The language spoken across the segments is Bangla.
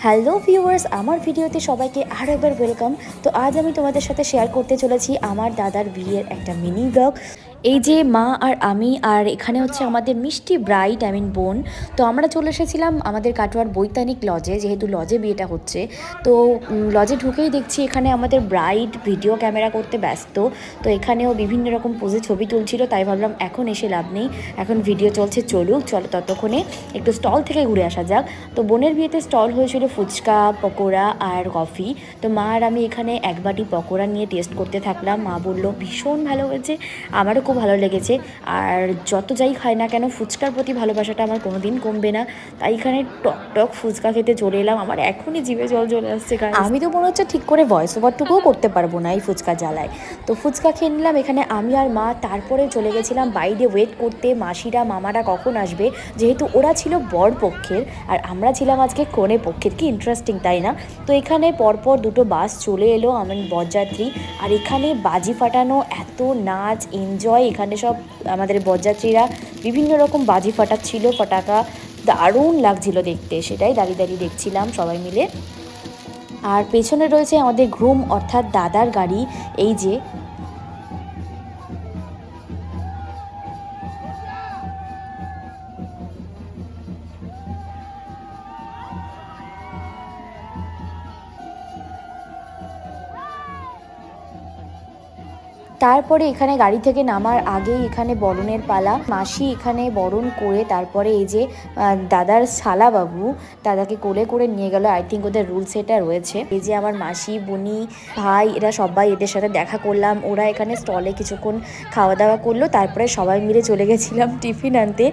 হ্যালো ভিউয়ার্স, আমার ভিডিওতে সবাইকে আরও একবার ওয়েলকাম তো আজ আমি তোমাদের সাথে শেয়ার করতে চলেছি আমার দাদার বিয়ের একটা মিনি ব্লগ এই যে মা আর আমি, আর এখানে হচ্ছে আমাদের মিষ্টি ব্রাইট আই মিন বোন। তো আমরা চলে এসেছিলাম আমাদের কাটোয়ার বৈতানিক লজে, যেহেতু লজে বিয়েটা হচ্ছে। তো লজে ঢুকেই দেখছি এখানে আমাদের ব্রাইট ভিডিও ক্যামেরা করতে ব্যস্ত। তো এখানেও বিভিন্ন রকম পোজে ছবি তুলছিল, তাই ভাবলাম এখন এসে লাভ নেই। এখন ভিডিও চলছে, চলুক, চলো ততক্ষণে একটু স্টল থেকে ঘুরে আসা যাক। তো বোনের বিয়েতে স্টল হয়েছিল ফুচকা, পকোড়া আর কফি তো মা আর আমি এখানে এক বাটি পকোড়া নিয়ে টেস্ট করতে থাকলাম। মা বলল, ভীষণ ভালো হয়েছে। আমারও খুব ভালো লেগেছে। আর যত যাই খাই না কেন, ফুচকার প্রতি ভালোবাসাটা আমার কোনো দিন কমবে না। তাই এখানে টক টক ফুচকা খেতে চলে এলাম। আমার এখনই জিভে জল চলে আসছে। আমি তো মনে হচ্ছে ঠিক করে ভয়েস ওভারটুকুও করতে পারব না এই ফুচকা জ্বালায়। তো ফুচকা খেয়ে নিলাম। এখানে আমি আর মা তারপরে চলে গেছিলাম বাইরে ওয়েট করতে। মাসিরা, মামারা কখন আসবে? যেহেতু ওরা ছিল বর পক্ষের, আর আমরা ছিলাম আজকে কনে পক্ষের। কি ইন্টারেস্টিং তাই না? তো এখানে পরপর দুটো বাস চলে এলো আমার বরযাত্রী। আর এখানে বাজি ফাটানো, এত নাচ এনজয় এখানে সব আমাদের বরযাত্রীরা বিভিন্ন রকম বাজি ফাটাচ্ছিল ফটাকা দারুণ লাগছিল দেখতে, সেটাই দাঁড়িয়ে দাঁড়িয়ে দেখছিলাম সবাই মিলে। আর পেছনে রয়েছে আমাদের ঘুম অর্থাৎ দাদার গাড়ি। এই যে তারপরে এখানে গাড়ি থেকে নামার আগেই এখানে বরণের পালা। মাসি এখানে বরণ করে তারপরে এই যে দাদার শালাবাবু দাদাকে কোলে করে নিয়ে গেল। আই থিঙ্ক ওদের রুলস এটা রয়েছে। এই যে আমার মাসি, বুনি, ভাই, এরা সবাই এদের সাথে দেখা করলাম। ওরা এখানে স্টলে কিছুক্ষণ খাওয়া দাওয়া করল। তারপরে সবাই মিলে চলে গেছিলাম টিফিন আনতে।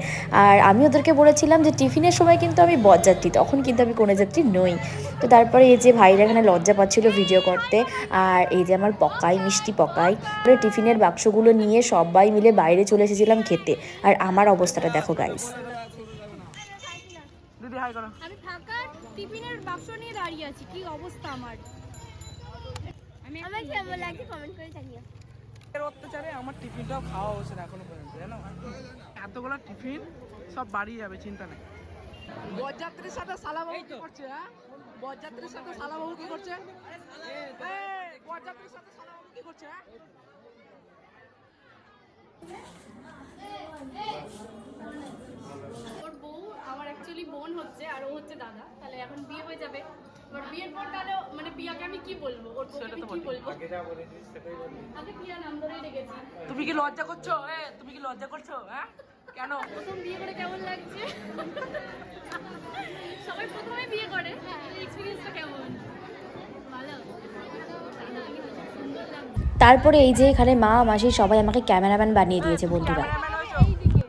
আর আমি ওদেরকে বলেছিলাম যে, টিফিনের সময় কিন্তু আমি বরযাত্রী, তখন কিন্তু আমি কোনো যাত্রী নই। তো তারপরে এই যে ভাইরা এখানে লজ্জা পাচ্ছিল ভিডিও করতে। আর এই যে আমার পকাই, মিষ্টি পকাই। তারপরে টিফিনের বাক্সগুলো নিয়ে সবাই মিলে বাইরে চলে এসেছিলাম খেতে। আর আমার অবস্থাটা দেখো গাইস দিদি হাই করো। আমি ফাঁকা টিফিনের বাক্স নিয়ে দাঁড়িয়ে আছি কি অবস্থা আমার? আমি আমার কেমন লাগছে কমেন্ট করে জানিও। এর অত্যাচারে আমার টিফিনটাও খাওয়া হচ্ছে না এখনও পর্যন্ত জানো? এতগুলো টিফিন সব বাড়ি যাবে চিন্তা নেই। বরযাত্রীর সাথে শালাবাবু কি করছে হ্যাঁ? বরযাত্রীর সাথে শালাবাবু কি করছে? বরযাত্রীর সাথে শালাবাবু কি করছে হ্যাঁ? ওর বউ আমার অ্যাকচুয়ালি বোন হচ্ছে আর ও হচ্ছে দাদা। তাহলে এখন বিয়ে হয়ে যাবে। এবার বিয়ের পর তাহলে মানে পিয়াকে আমি কি বলব? ওর বউকে কি। বলব? আগে পিয়া নাম ধরেই ডেকেছি তুমি কি লজ্জা করছ? এ তুমি কি লজ্জা করছ? হ্যাঁ? কেন? প্রথম বিয়ে করে কেমন লাগছে? সবাই প্রথমে বিয়ে করে এক্সপিরিয়েন্সটা কেমন ভালো সুন্দর লাগছে তারপরে এই যে এখানে মা মাসি সবাই আমাকে ক্যামেরাম্যান বানিয়ে দিয়েছে বন্ধুরা। ক্যামেরাম্যান হয়েছো? এইদিকে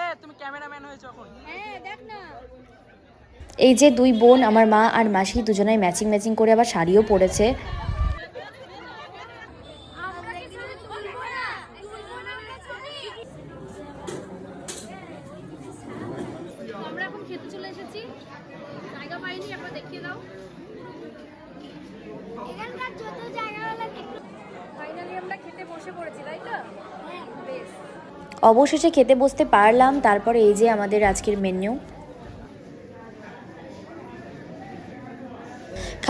এ তুমি ক্যামেরাম্যান হয়েছো এখন। হ্যাঁ দেখ না। এই যে দুই বোন আমার মা আর মাসি দুজনেই ম্যাচিং ম্যাচিং করে আবার শাড়িও পরেছে। আমরা কিছু তুলবো না তুলবো না আমরা ছবি আমরা এখন খেতে চলে এসেছি। জায়গা পাইনি একবার দেখিয়ে দাও এখানকার যত জায়গাগুলো ফাইনালি আমরা খেতে বসে পড়েছি তাই তো বেশ অবশেষে খেতে বসতে পারলাম তারপরে এই যে আমাদের আজকের মেনু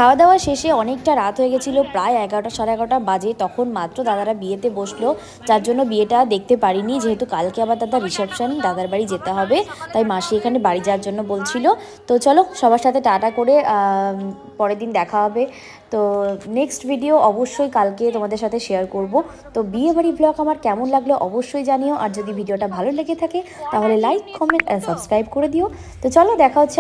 খাওয়া দাওয়া শেষে অনেকটা রাত হয়ে গেছিল, প্রায় এগারোটা সাড়ে এগারোটা বাজে। তখন মাত্র দাদারা বিয়েতে বসল, যার জন্য বিয়েটা দেখতে পারিনি। যেহেতু কালকে আবার দাদা রিসেপশন, দাদার বাড়ি যেতে হবে, তাই মাসি এখানে বাড়ি যাওয়ার জন্য বলছিল। তো চলো, সবার সাথে টাটা করে পরের দিন দেখা হবে। তো নেক্সট ভিডিও অবশ্যই কালকে তোমাদের সাথে শেয়ার করব। তো বিয়ে বাড়ি ব্লগ আমার কেমন লাগল অবশ্যই জানিও। আর যদি ভিডিওটা ভালো লেগে থাকে, তাহলে লাইক কমেন্ট আর সাবস্ক্রাইব করে দিও। তো চলো, দেখা হচ্ছে